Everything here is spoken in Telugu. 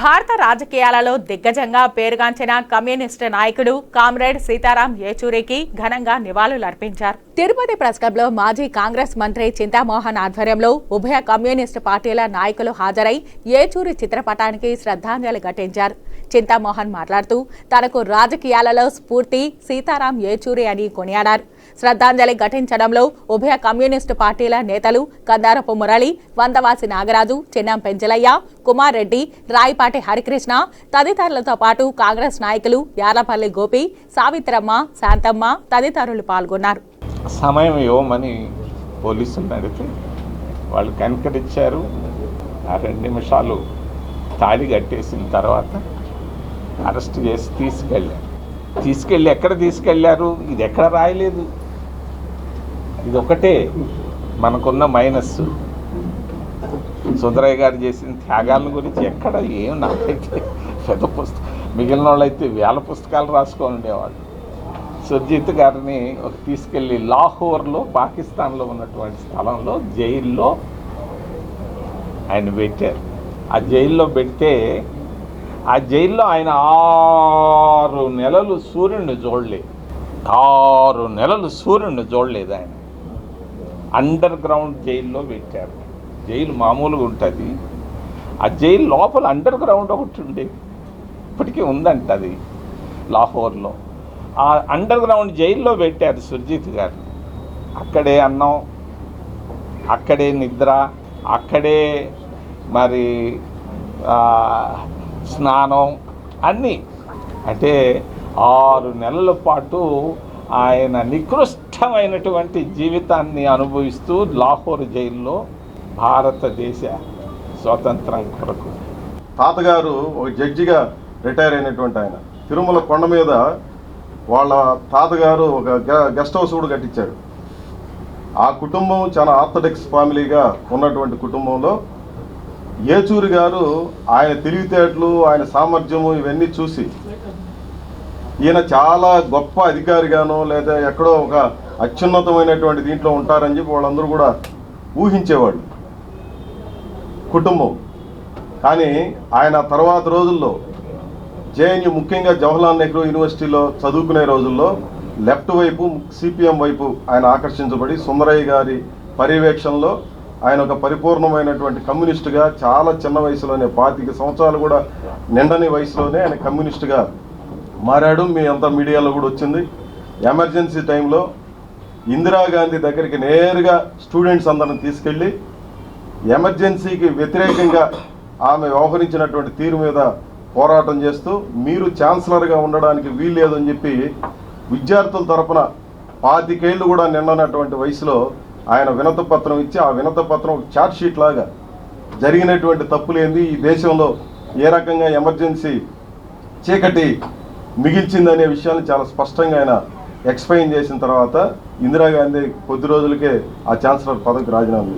భారత రాజకీయాలలో దిగ్గజంగా పేరుగాంచిన కమ్యూనిస్టు నాయకుడు కామ్రేడ్ సీతారాం యేచూరికి ఘనంగా నివాళులర్పించారు. తిరుపతి ప్రెస్ క్లబ్లో మాజీ కాంగ్రెస్ మంత్రి చింతామోహన్ ఆధ్వర్యంలో ఉభయ కమ్యూనిస్టు పార్టీల నాయకులు హాజరై ఏచూరి చిత్రపటానికి శ్రద్ధాంజలి ఘటించారు. చింతామోహన్ మాట్లాడుతూ తనకు రాజకీయాలలో స్ఫూర్తి సీతారాం ఏచూరి అని కొనియాడారు. శ్రద్ధాంజలి ఘటించడంలో ఉభయ కమ్యూనిస్టు పార్టీల నేతలు కందారపు మురళి వందవాసి నాగరాజు చిన్నం పెంచలయ్య కుమార్ రెడ్డి రాయిపాటి హరికృష్ణ తదితరులతో పాటు కాంగ్రెస్ నాయకులు యార్లపల్లి గోపి సావిత్రమ్మ శాంతమ్మ తదితరులు పాల్గొన్నారు. సమయం ఇవ్వమని పోలీసులు అడిగితే వాళ్ళు కనికరించారు. ఆ రెండు నిమిషాలు తాళి కట్టేసిన తర్వాత అరెస్ట్ చేసి తీసుకెళ్ళారు. తీసుకెళ్ళి ఎక్కడ తీసుకెళ్ళారు ఇది ఎక్కడ రాయలేదు. ఇది ఒకటే మనకున్న మైనస్. సుందరయ్య గారు చేసిన త్యాగాల గురించి ఎక్కడ ఏం నాకైతే పెద్ద పుస్తకం మిగిలిన వాళ్ళు అయితే వేల పుస్తకాలు రాసుకొని ఉండేవాళ్ళు. సుర్జిత్ గారిని ఒక తీసుకెళ్ళి లాహోర్లో పాకిస్తాన్లో ఉన్నటువంటి స్థలంలో జైల్లో ఆయన పెట్టారు. ఆ జైల్లో పెడితే ఆ జైల్లో ఆయన ఆరు నెలలు సూర్యుడిని చూడలేదు ఆరు నెలలు సూర్యుడిని చూడలేదు ఆయన. అండర్ గ్రౌండ్ జైల్లో పెట్టారు. జైలు మామూలుగా ఉంటుంది. ఆ జైలు లోపల అండర్ గ్రౌండ్ ఒకటి ఉండేది ఇప్పటికీ ఉందంట అది లాహోర్లో. ఆ అండర్ గ్రౌండ్ జైల్లో పెట్టారు సుర్జిత్ గారు. అక్కడే అన్నం అక్కడే నిద్ర అక్కడే మరి స్నానం అన్నీ. అంటే ఆరు నెలల పాటు ఆయన నికృష్టమైనటువంటి జీవితాన్ని అనుభవిస్తూ లాహోర్ జైల్లో భారతదేశ స్వాతంత్రం కొరకు. తాతగారు ఒక జడ్జిగా రిటైర్ అయినటువంటి ఆయన. తిరుమల కొండ మీద వాళ్ళ తాతగారు ఒక గె- గెస్ట్ హౌస్ కూడా కట్టించాడు. ఆ కుటుంబం చాలా ఆర్థడాక్స్ ఫ్యామిలీగా ఉన్నటువంటి కుటుంబంలో ఏచూరి గారు ఆయన తెలివితేటలు ఆయన సామర్థ్యము ఇవన్నీ చూసి ఈయన చాలా గొప్ప అధికారిగానో లేదా ఎక్కడో ఒక అత్యున్నతమైనటువంటి దీంట్లో ఉంటారని చెప్పి వాళ్ళందరూ కూడా ఊహించేవాళ్ళు. కుటుంబం. కానీ ఆయన తర్వాత రోజుల్లో జేఎన్యూ ముఖ్యంగా జవహర్లాల్ నెహ్రూ యూనివర్సిటీలో చదువుకునే రోజుల్లో లెఫ్ట్ వైపు సిపిఎం వైపు ఆయన ఆకర్షించబడి సుందరయ్య గారి పర్యవేక్షణలో ఆయన ఒక పరిపూర్ణమైనటువంటి కమ్యూనిస్టుగా చాలా చిన్న వయసులోనే పాతిక సంవత్సరాలు కూడా నిండని వయసులోనే ఆయన కమ్యూనిస్టుగా మారాడు. మీ అంతా మీడియాలో కూడా వచ్చింది. ఎమర్జెన్సీ టైంలో ఇందిరాగాంధీ దగ్గరికి నేరుగా స్టూడెంట్స్ అందరిని తీసుకెళ్ళి ఎమర్జెన్సీకి వ్యతిరేకంగా ఆమె వ్యవహరించినటువంటి తీరు మీద పోరాటం చేస్తూ మీరు ఛాన్సలర్గా ఉండడానికి వీల్లేదని చెప్పి విద్యార్థుల తరపున పాతికేళ్ళు కూడా నిన్ననటువంటి వయసులో ఆయన వినత పత్రం ఇచ్చి ఆ వినత పత్రం ఒక షీట్ లాగా జరిగినటువంటి తప్పులేంది ఈ దేశంలో ఏ రకంగా ఎమర్జెన్సీ చీకటి మిగిల్చిందనే విషయాన్ని చాలా స్పష్టంగా ఆయన ఎక్స్ప్లెయిన్ చేసిన తర్వాత ఇందిరాగాంధీ కొద్ది రోజులకే ఆ ఛాన్సలర్ పదవికి రాజీనామా చేశారు.